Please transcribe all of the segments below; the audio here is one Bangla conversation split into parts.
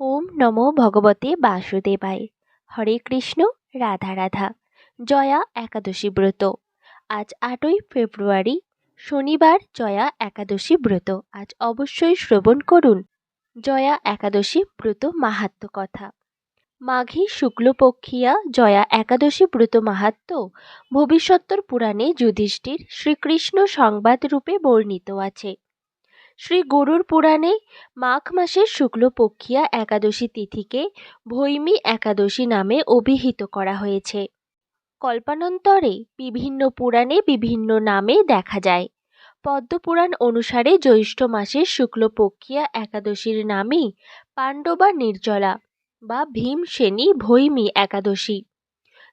ওম নমো ভগবতে বাসুদেবায়। হরে কৃষ্ণ, রাধা রাধা। জয়া একাদশী ব্রত। আজ আটই ফেব্রুয়ারি, শনিবার জয়া একাদশী ব্রত। আজ অবশ্যই শ্রবণ করুন। জয়া একাদশী ব্রত মাহাত্ম কথা। মাঘী শুক্লপক্ষিয়া জয়া একাদশী ব্রত মাহাত্ম ভবিষ্যত্তর পুরাণে যুধিষ্ঠির শ্রীকৃষ্ণ সংবাদ রূপে বর্ণিত আছে। শ্রী গরুর পুরাণে মাঘ মাসের শুক্লপক্ষিয়া একাদশী তিথিকে ভৈমী একাদশী নামে অভিহিত করা হয়েছে। কল্পানন্তরে বিভিন্ন পুরাণে বিভিন্ন নামে দেখা যায়। পদ্মপুরাণ অনুসারে জ্যৈষ্ঠ মাসের শুক্লপক্ষিয়া একাদশীর নামই পাণ্ডবা নির্জলা বা ভীমসেনী ভৈমী একাদশী।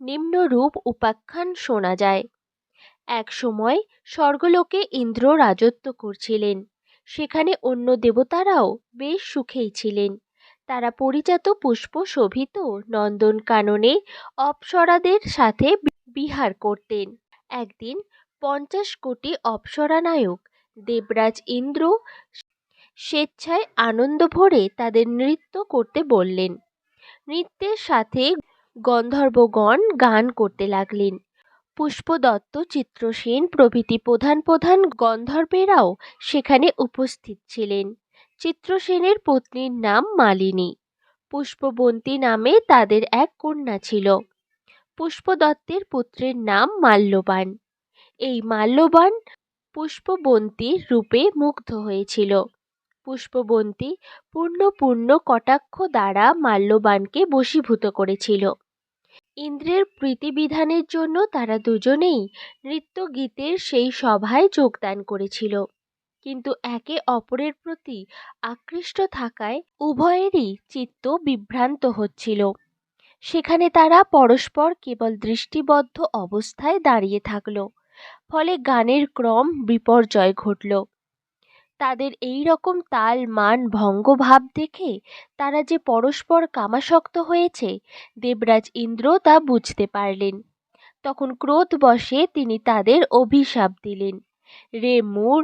নিম্নরূপ উপাখ্যান শোনা যায়। এক সময় স্বর্গলোকে ইন্দ্র রাজত্ব করছিলেন। সেখানে অন্য দেবতারাও বেশ সুখেই ছিলেন। তারা পরিজাত পুষ্প শোভিত নন্দন কাননে অপ্সরাদের সাথে বিহার করতেন। একদিন পঞ্চাশ কোটি অপ্সরানায়ক দেবরাজ ইন্দ্র স্বেচ্ছায় আনন্দ ভরে তাদের নৃত্য করতে বললেন। নৃত্যের সাথে গন্ধর্বগণ গান করতে লাগলেন। পুষ্পদত্ত, চিত্রসেন প্রভৃতি প্রধান প্রধান গন্ধর্বেরাও সেখানে উপস্থিত ছিলেন। চিত্রসেনের পত্নীর নাম মালিনী। পুষ্পবন্তী নামে তাদের এক কন্যা ছিল। পুষ্পদত্তের পুত্রের নাম মাল্যবান। এই মাল্যবান পুষ্পবন্তীর রূপে মুগ্ধ হয়েছিল। পুষ্পবন্তী পূর্ণ পূর্ণ কটাক্ষ দ্বারা মাল্যবানকে বশীভূত করেছিল। ইন্দ্রের প্রীতিবিধানের জন্য তারা দুজনেই নৃত্য গীতের সেই সভায় যোগদান করেছিল। কিন্তু একে অপরের প্রতি আকৃষ্ট থাকায় উভয়েরই চিত্ত বিভ্রান্ত হচ্ছিল। সেখানে তারা পরস্পর কেবল দৃষ্টিবদ্ধ অবস্থায় দাঁড়িয়ে থাকল, ফলে গানের ক্রম বিপর্যয় ঘটল। তাদের এই রকম তাল, মান, ভঙ্গভাব দেখে তারা যে পরস্পর কামাসক্ত হয়েছে, দেবরাজ ইন্দ্র তা বুঝতে পারলেন। তখন ক্রোধ বসে তিনি তাদের অভিশাপ দিলেন। রে মূর,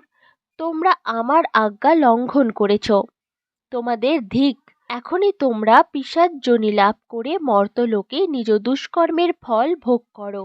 তোমরা আমার আজ্ঞা লঙ্ঘন করেছ। তোমাদের ধিক এখনই তোমরা পিসাদ জনি লাভ করে মর্তলোকে নিজ দুষ্কর্মের ফল ভোগ করো।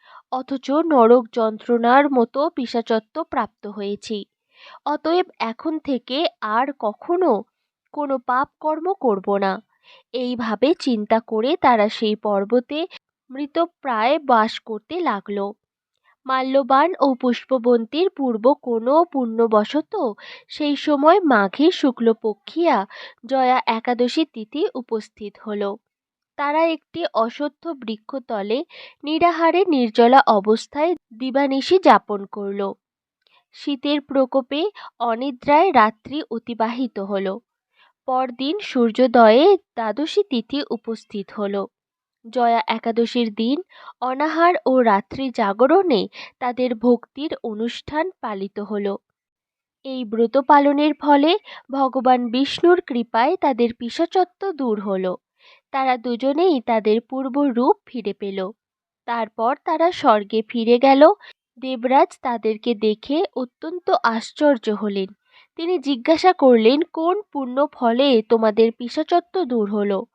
অথচ নরক যন্ত্রণার মতো পিসাচত্ব প্রাপ্ত হয়েছি। অতএব এখন থেকে আর কখনো কোনো পাপ কর্ম করব না। এইভাবে চিন্তা করে তারা সেই পর্বতে মৃতপ্রায় বাস করতে লাগল। মাল্যবান ও পুষ্পবন্তীর পূর্ব কোনো পুণ্যবশত সেই সময় মাঘে শুক্লপক্ষিয়া জয়া একাদশী তিথি উপস্থিত হলো। তারা একটি অশ্বত্থ বৃক্ষতলে নিরাহারে নির্জলা অবস্থায় দিবানিশি যাপন করল। শীতের প্রকোপে অনিদ্রায় রাত্রি অতিবাহিত হল। পরদিন সূর্যোদয়ে দ্বাদশী তিথি উপস্থিত হল। জয়া একাদশীর দিন অনাহার ও রাত্রি জাগরণে তাদের ভক্তির অনুষ্ঠান পালিত হল। এই ব্রত পালনের ফলে ভগবান বিষ্ণুর কৃপায় তাদের পিসাচত্ব দূর হল। তারা দুজনেই তাদের পূর্ব রূপ ফিরে পেল। তারপর তারা স্বর্গে ফিরে গেল। দেবরাজ তাদেরকে দেখে অত্যন্ত আশ্চর্য হলেন। তিনি জিজ্ঞাসা করলেন, কোন পুণ্য ফলে তোমাদের পিসাচত্ব দূর হলো?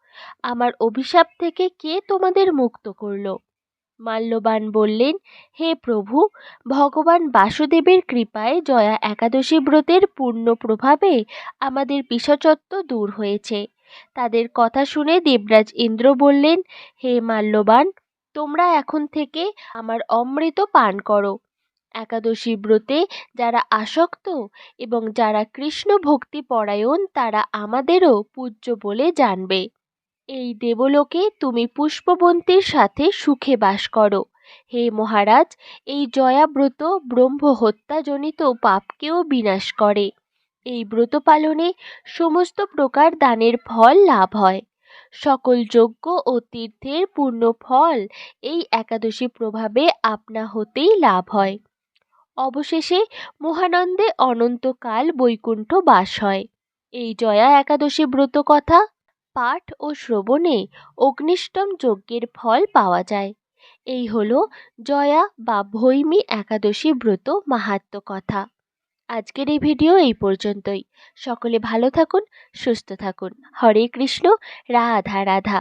আমার অভিশাপ থেকে কে তোমাদের মুক্ত করল? মাল্যবান বললেন, হে প্রভু, ভগবান বাসুদেবের কৃপায় জয়া একাদশী ব্রতের পূর্ণ প্রভাবে আমাদের পিসাচত্ব দূর হয়েছে। তাদের কথা শুনে দেবরাজ ইন্দ্র বললেন, হে মাল্যবান, তোমরা এখন থেকে আমার অমৃত পান করো। একাদশী ব্রতে যারা আসক্ত এবং যারা কৃষ্ণ ভক্তি পরায়ণ, তারা আমাদেরও পূজ্য বলে জানবে। এই দেবলোকে তুমি পুষ্পবন্তীর সাথে সুখে বাস করো। হে মহারাজ, এই জয়াব্রত ব্রহ্ম হত্যাজনিত পাপকেও বিনাশ করে। এই ব্রত পালনে সমস্ত প্রকার দানের ফল লাভ হয়। সকল যজ্ঞ ও তীর্থের পূর্ণ ফল এই একাদশী প্রভাবে আপনা হতেই লাভ হয়। অবশেষে মহানন্দে অনন্তকাল বৈকুণ্ঠ বাস হয়। এই জয়া একাদশী ব্রত কথা, পাঠ ও শ্রবণে অগ্নিষ্টম যজ্ঞের ফল পাওয়া যায়। এই হলো জয়া বা ভৈমী একাদশী ব্রত মাহাত্ম কথা। আজকের এই ভিডিও এই পর্যন্তই। সকলে ভালো থাকুন সুস্থ থাকুন। হরে কৃষ্ণ রাধা রাধা।